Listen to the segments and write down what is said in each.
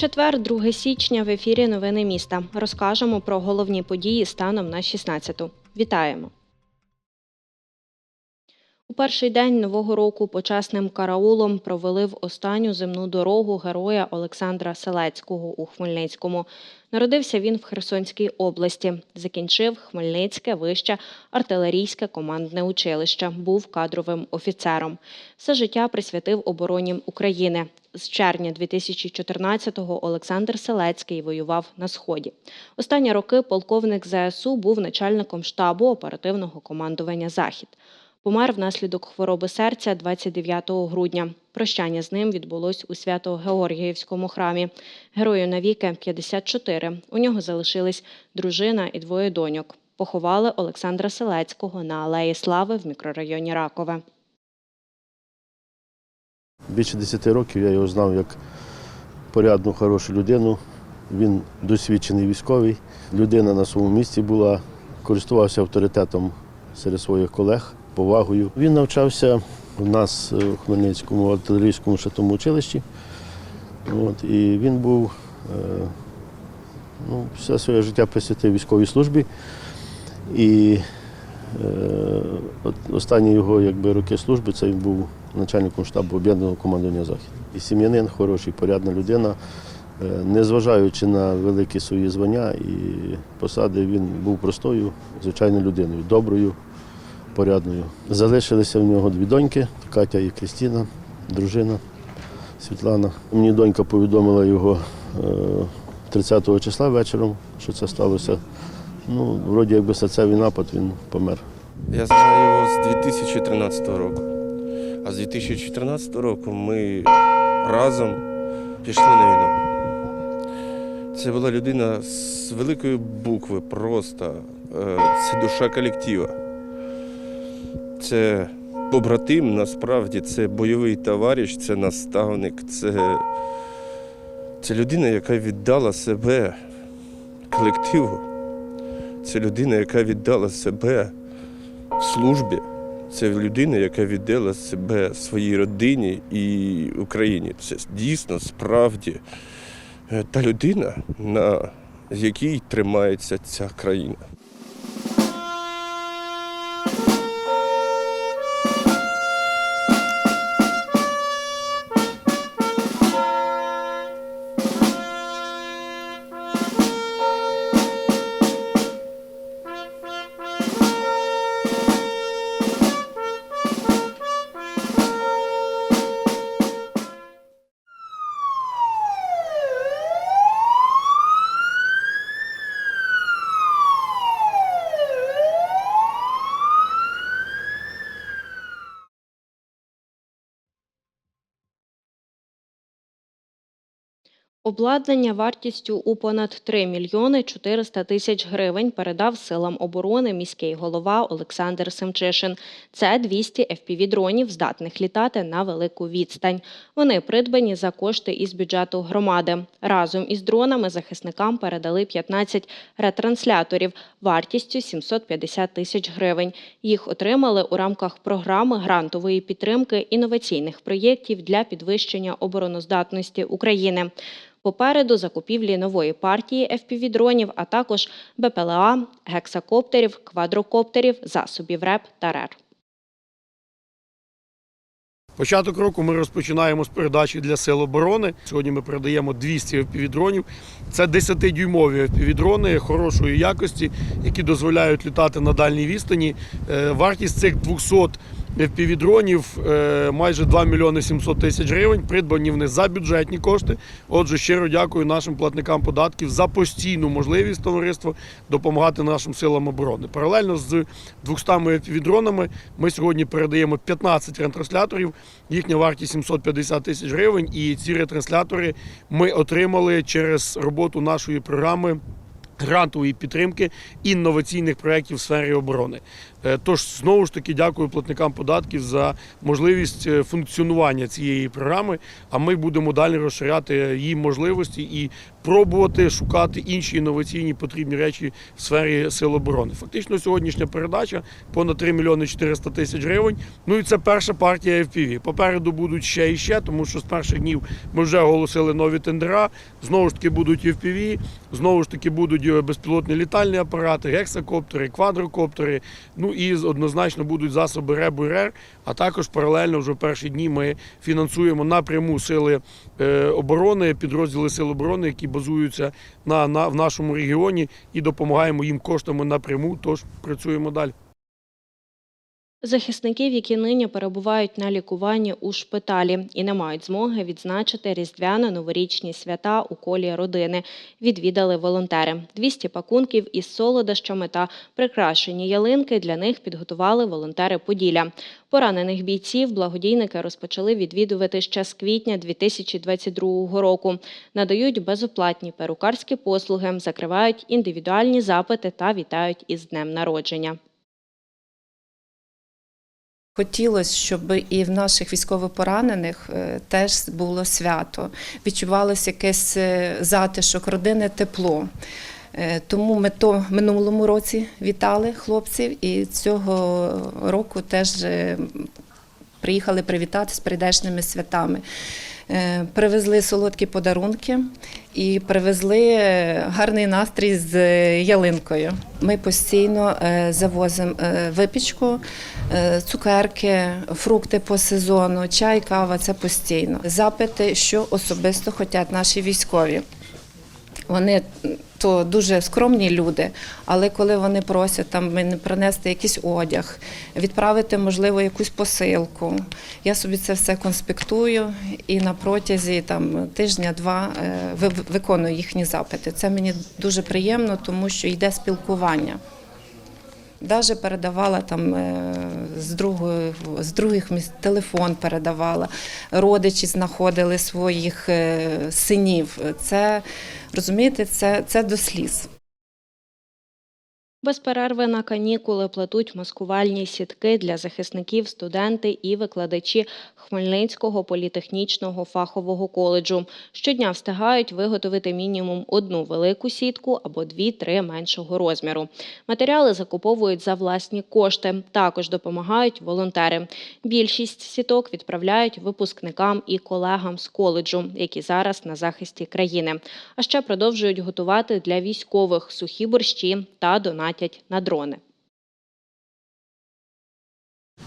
Четвер, 2 січня в ефірі Новини міста. Розкажемо про головні події станом на 16-ту. Вітаємо! У перший день нового року почесним караулом провели в останню земну дорогу героя Олександра Селецького у Хмельницькому. Народився він в Херсонській області. Закінчив Хмельницьке вище артилерійське командне училище. Був кадровим офіцером. Все життя присвятив обороні України. З червня 2014-го Олександр Селецький воював на сході. Останні роки полковник ЗСУ був начальником штабу оперативного командування Захід. Помер внаслідок хвороби серця 29 грудня. Прощання з ним відбулось у Свято-Георгіївському храмі. Герою навіки 54. У нього залишились дружина і двоє доньок. Поховали Олександра Селецького на Алеї Слави в мікрорайоні Ракове. Більше 10 років я його знав як порядну, хорошу людину. Він досвідчений військовий. Людина на своєму місці була, користувався авторитетом серед своїх колег, повагою. Він навчався у нас е, у Хмельницькому артилерійському шатому училищі. От, і він був е, ну, все своє життя присвятив військовій службі. І е, останні його якби, роки служби це він був начальником штабу об'єднаного командування Захід. І сім'янин хороший, порядна людина. Е, Незважаючи на великі свої звання і посади, він був простою, звичайною людиною, доброю, порядною. Залишилися в нього дві доньки Катя і Крістіна, дружина Світлана. Мені донька повідомила його е, 30 числа вечором, що це сталося. Ну, вроді якби серцевий напад, він помер. Я знаю його з 2013 року. А з 2014 року ми разом пішли на війну. Це була людина з великої букви, просто. Е, Це душа колектива. Це побратим, насправді, це бойовий товариш, це наставник, це, це людина, яка віддала себе колективу. Це людина, яка віддала себе службі. Це людина, яка віддала себе своїй родині і Україні. Це дійсно справді е, та людина, на якій тримається ця країна. Обладнання вартістю у понад 3 мільйони 400 тисяч гривень передав силам оборони міський голова Олександр Семчишин. Це 200 FPV-дронів, здатних літати на велику відстань. Вони придбані за кошти із бюджету громади. Разом із дронами захисникам передали 15 ретрансляторів вартістю 750 тисяч гривень. Їх отримали у рамках програми грантової підтримки інноваційних проєктів для підвищення обороноздатності України. Попереду закупівлі нової партії FPV-дронів, а також БПЛА, гексакоптерів, квадрокоптерів, засобів РЕП та РЕР. Початок року ми розпочинаємо з передачі для сил оборони. Сьогодні ми передаємо 200 FPV-дронів. Це 10-дюймові FPV-дрони хорошої якості, які дозволяють літати на дальній відстані. Е, Вартість цих 200 FPV-дронів е, майже 2 мільйони 700 тисяч гривень. Придбані вони за бюджетні кошти. Отже, щиро дякую нашим платникам податків за постійну можливість товариства допомагати нашим силам оборони. Паралельно з 200 FPV-дронами ми сьогодні передаємо 15 ретрансляторів. Їхня вартість 750 тисяч гривень. І ці ретранслятори ми отримали через роботу нашої програми грантової підтримки інноваційних проєктів в сфері оборони. Е, Тож знову ж таки дякую платникам податків за можливість е, функціонування цієї програми. А ми будемо далі розширяти її можливості і пробувати шукати інші інноваційні потрібні речі в сфері сил оборони. Фактично, сьогоднішня передача понад 3 мільйони 400 тисяч гривень. Ну і це перша партія FPV. Попереду будуть ще і ще, тому що з перших днів ми вже оголосили нові тендера. Знову ж таки будуть FPV, знову ж таки будуть безпілотні літальні апарати, гексакоптери, квадрокоптери. Ну і однозначно будуть засоби РЕБ і РЕР. А також паралельно вже в перші дні ми фінансуємо напряму сили е, оборони, підрозділи сил оборони, які базуються на, на в нашому регіоні, і допомагаємо їм коштами напряму. Тож працюємо далі. Захисників, які нині перебувають на лікуванні у шпиталі і не мають змоги відзначити різдвяно-новорічні свята у колі родини, відвідали волонтери. 200 пакунків із солодощами та прикрашені ялинки для них підготували волонтери Поділля. Поранених бійців благодійники розпочали відвідувати ще з квітня 2022 року. Надають безоплатні перукарські послуги, закривають індивідуальні запити та вітають із днем народження. Хотілося, щоб і в наших військовопоранених е, теж було свято. Відчувалося якесь е, затишок, родинне тепло. Е, Тому ми то минулому році вітали хлопців, і цього року теж приїхали привітати з прийдешними святами. Е, Привезли солодкі подарунки і привезли е, гарний настрій з е, ялинкою. Ми постійно завозимо випічку, цукерки, фрукти по сезону, чай, кава це постійно. Запити, що особисто хочуть наші військові. Вони то дуже скромні люди, але коли вони просять там принести якийсь одяг, відправити, можливо, якусь посилку, я собі це все конспектую і на протязі там тижня-два е, ви- виконую їхні запити. Це мені дуже приємно, тому що йде спілкування. Даже передавала там е, з другої з других міст телефон передавала. Родичі знаходили своїх е, синів. Це розумієте, це, це до сліз. Без перерви на канікули плетуть маскувальні сітки для захисників, студенти і викладачі Хмельницького політехнічного фахового коледжу. Щодня встигають виготовити мінімум одну велику сітку або дві-три меншого розміру. Матеріали закуповують за власні кошти. Також допомагають волонтери. Більшість сіток відправляють випускникам і колегам з коледжу, які зараз на захисті країни. А ще продовжують готувати для військових сухі борщі та донатять на дрони.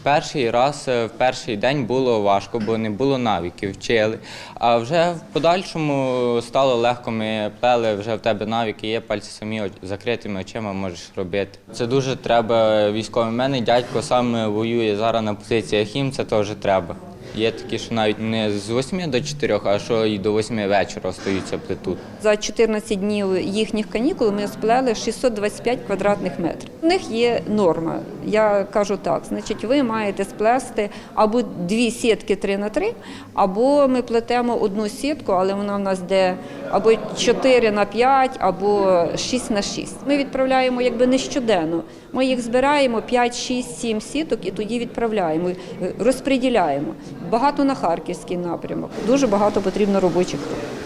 Перший раз е, в перший день було важко, бо не було навиків, вчили. А вже в подальшому стало легко. Ми плели, вже в тебе навики є, пальці самі закритими очима можеш робити. Це дуже треба військовим. У мене дядько сам воює зараз на позиціях їм, це теж треба. Є такі, що навіть не з 8 до 4, а що і до 8 вечора остаються плетуть. За 14 днів їхніх канікул ми сплели 625 квадратних метрів. У них є норма. Я кажу так: значить, ви маєте сплести або дві сітки 3 на 3, або ми плетемо одну сітку, але вона в нас де або 4 на 5, або 6 на 6. Ми відправляємо якби не щоденно. Ми їх збираємо 5, 6, 7 сіток і тоді відправляємо, розподіляємо. Багато на харківський напрямок. Дуже багато потрібно робочих.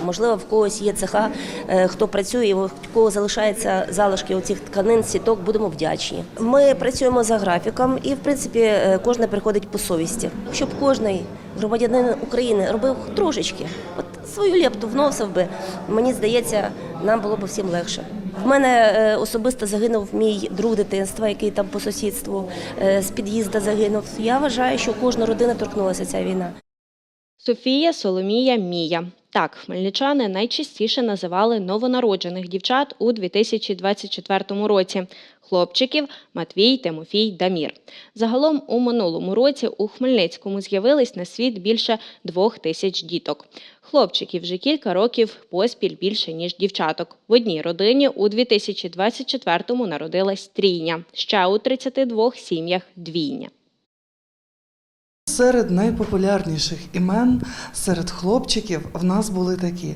Можливо, в когось є цеха, е, хто працює, в кого залишаються залишки оцих тканин, сіток, будемо вдячні. Ми працюємо за графіком, і в принципі е, кожне приходить по совісті. Щоб кожний громадянин України робив трошечки, от свою лепту вносив би, мені здається, нам було б всім легше. В мене е, особисто загинув мій друг дитинства, який там по сусідству е, з під'їзда загинув. Я вважаю, що кожна родина торкнулася ця війна. Софія, Соломія, Мія. Так, хмельничани найчастіше називали новонароджених дівчат у 2024 році. Хлопчиків Матвій, Тимофій, Дамір. Загалом у минулому році у Хмельницькому з'явились на світ більше двох тисяч діток. Хлопчиків вже кілька років поспіль більше, ніж дівчаток. В одній родині у 2024-му народилась трійня, ще у 32 сім'ях двійня. Серед найпопулярніших імен серед хлопчиків в нас були такі: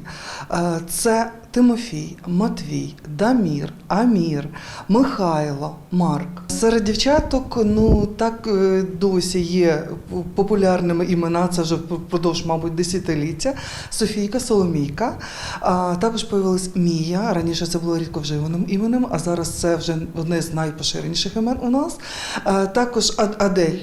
Е, це Тимофій, Матвій, Дамір, Амір, Михайло, Марк. Серед дівчаток, ну так е, досі є популярними імена. Це вже впродовж, мабуть, десятиліття. Софійка, Соломійка. А також появилась Мія. Раніше це було рідко вживаним іменем, а зараз це вже одне з найпоширеніших імен у нас. А, також Ад- Адель,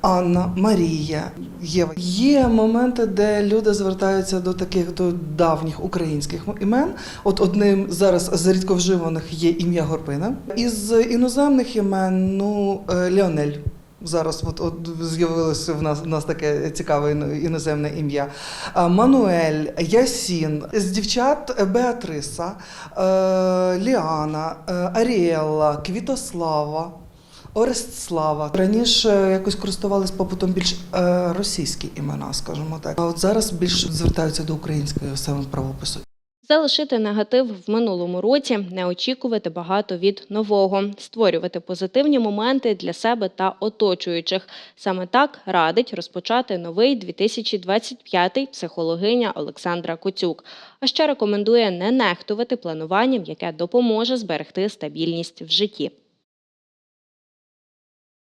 Анна, Марія, Єва. Є моменти, де люди звертаються до таких до давніх українських імен. От одним зараз з рідковживаних є ім'я Горпина. Із іноземних імен, ну, е, Леонель. Зараз от, от з'явилося в нас, в нас таке цікаве іноземне ім'я. Мануель, Ясін, з дівчат е, Беатриса, е, Ліана, е, Аріелла, Квітослава. Орестслава. Раніше якось користувались попитом більш е, російські імена, скажімо так. А от зараз більш звертаються до українського саме правопису. Залишити негатив в минулому році, не очікувати багато від нового, створювати позитивні моменти для себе та оточуючих. Саме так радить розпочати новий 2025 психологиня Олександра Коцюк. А ще рекомендує не нехтувати плануванням, яке допоможе зберегти стабільність в житті.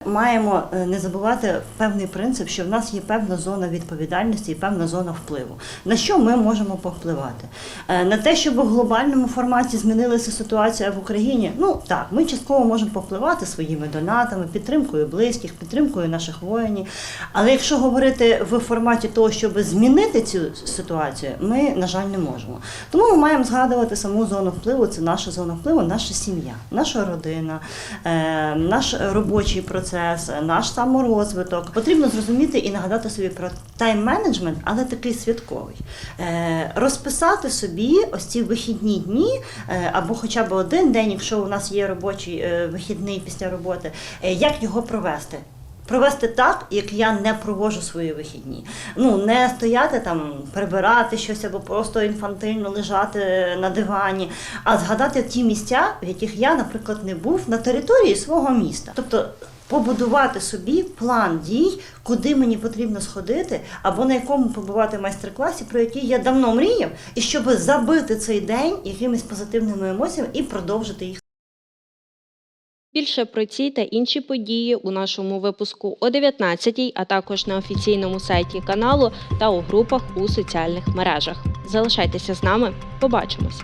Маємо е, не забувати певний принцип, що в нас є певна зона відповідальності і певна зона впливу. На що ми можемо повпливати? Е, На те, щоб в глобальному форматі змінилася ситуація в Україні. Ну так, ми частково можемо повпливати своїми донатами, підтримкою близьких, підтримкою наших воїнів. Але якщо говорити в форматі того, щоб змінити цю ситуацію, ми, на жаль, не можемо. Тому ми маємо згадувати саму зону впливу. Це наша зона впливу, наша сім'я, наша родина, е, наш робочий процес, наш саморозвиток. Потрібно зрозуміти і нагадати собі про тайм-менеджмент, але такий святковий. Е, розписати собі ось ці вихідні дні, е, або хоча б один день, якщо у нас є робочий е, вихідний після роботи, як його провести. Провести так, як я не проводжу свої вихідні. Ну не стояти там, прибирати щось або просто інфантильно лежати на дивані, а згадати ті місця, в яких я, наприклад, не був на території свого міста. Тобто побудувати собі план дій, куди мені потрібно сходити, або на якому побувати майстер-класі, про який я давно мріяв, і щоб забити цей день якимись позитивними емоціями і продовжити їх. Більше про ці та інші події у нашому випуску о 19-й, а також на офіційному сайті каналу та у групах у соціальних мережах. Залишайтеся з нами. Побачимося.